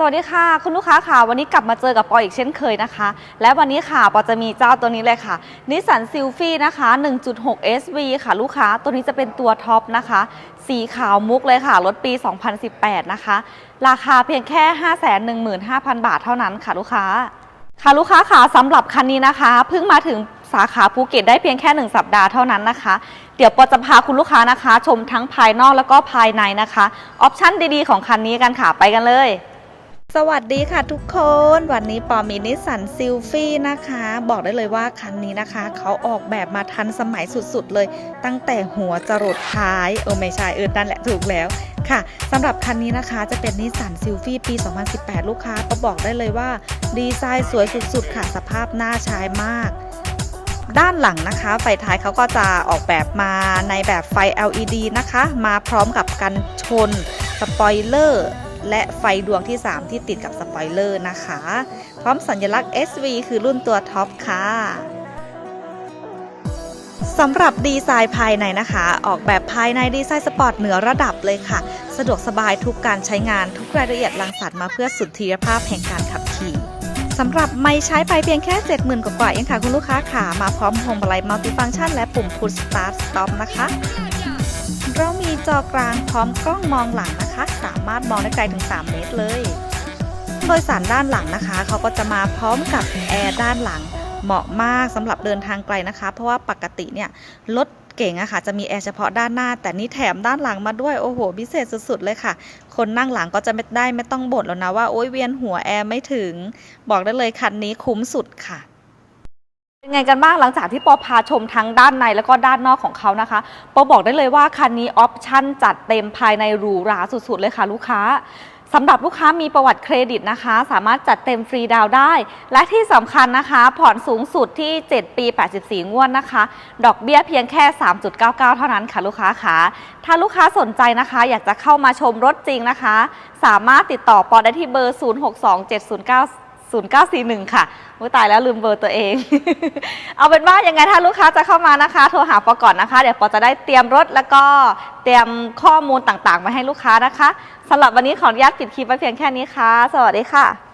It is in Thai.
สวัสดีค่ะ คุณลูกค้าค่ะวันนี้กลับมาเจอกับปออีกเช่นเคยนะคะ และวันนี้ค่ะปอจะมีเจ้าตัวนี้เลยค่ะนิสสันซิลฟี่นะคะ1.6 SV ค่ะ ลูกค้าตัวนี้จะเป็นตัวท็อปนะคะ สีขาวมุกเลยค่ะรถปี 2018 นะคะ ราคาเพียงแค่ 515,000 บาทเท่านั้นค่ะลูกค้า ค่ะลูกค้าค่ะสำหรับคันนี้นะคะ เพิ่งมาถึงสาขาภูเก็ตได้เพียงแค่ 1 สัปดาห์เท่านั้นนะคะ เดี๋ยวปอจะพาคุณลูกค้านะคะ ชมทั้งภายนอกแล้วก็ภายในนะคะออปชั่นดีๆของคันนี้กันค่ะไปกันเลย สวัสดีค่ะทุกคน วันนี้ปอมีนิสสันซิลฟี่นะคะ บอกได้เลยว่าคันนี้นะคะ เขาออกแบบมาทันสมัยสุดๆเลย ตั้งแต่หัวจรดท้ายเออไม่ใช่เออนั่นแหละถูกแล้วค่ะสำหรับคันนี้นะคะจะเป็นนิสสันซิลฟี่ปี 2018 ลูกค้าก็บอกได้เลยว่า ดีไซน์สวยสุดๆ ค่ะสภาพหน่าใช้มาก ด้านหลังนะคะ ไฟท้ายเขาก็จะออกแบบมาในแบบไฟ LED นะคะ มาพร้อมกับกันชนสปอยเลอร์ และไฟดวงที่ 3 ที่ติดกับสปอยเลอร์นะคะ พร้อมสัญลักษณ์ SV คือรุ่นตัวท็อปค่ะสำหรับดีไซน์ภายในนะคะ ออกแบบภายในดีไซน์สปอร์ตเหนือระดับเลยค่ะ สะดวกสบายทุกการใช้งานทุกรายละเอียดรังสรรค์มาเพื่อสุดทีรภาพแห่งการขับขี่สำหรับไม่ใช้ไปเพียงแค่ 70,000 กว่าๆเองค่ะคุณลูกค้าค่ะมาพร้อมพวงมาลัยมัลติฟังก์ชันและปุ่ม Push Start Stop นะคะ เรามีจอกลางพร้อมกล้องมองหลังนะคะ สามารถมองได้ไกลถึง 3 เมตรเลย โดยสารด้านหลังนะคะ เขาก็จะมาพร้อมกับแอร์ด้านหลัง เหมาะมากสำหรับเดินทางไกลนะคะ เพราะว่าปกติเนี่ยรถเก่งอะค่ะจะมีแอร์เฉพาะด้านหน้า แต่นี่แถมด้านหลังมาด้วยโอ้โหพิเศษสุดๆเลยค่ะ คนนั่งหลังก็จะไม่ได้ไม่ต้องบ่นแล้วนะว่าโอ๊ยเวียนหัวแอร์ไม่ถึง บอกได้เลยคันนี้คุ้มสุดค่ะ เป็นไงกันบ้างหลังจากที่ปอพาชมทั้งด้านในแล้วก็ด้านนอกของเขานะคะปอบอกได้เลยว่าคันนี้ออปชั่นจัดเต็มภายในหรูหราสุดๆเลยค่ะลูกค้าสำหรับลูกค้ามีประวัติเครดิตนะคะ สามารถจัดเต็มฟรีดาวได้ และที่สำคัญนะคะ ผ่อนสูงสุดที่ 7 ปี 84 งวดนะคะ ดอกเบี้ยเพียงแค่ 3.99 เท่านั้นค่ะลูกค้าค่ะถ้าลูกค้าสนใจนะคะ อยากจะเข้ามาชมรถจริงนะคะ สามารถติดต่อปอได้ที่เบอร์ 062709 0941 ค่ะมือตายแล้วลืมเบอร์ตัวเอง เอาเป็นว่ายังไงถ้าลูกค้าจะเข้ามานะคะ โทรหาปอก่อนนะคะ เดี๋ยวปอจะได้เตรียมรถแล้วก็เตรียมข้อมูลต่างๆ มาให้ลูกค้านะคะสำหรับวันนี้ขออนุญาตปิดคลิปไว้เพียงแค่นี้ค่ะ สวัสดีค่ะ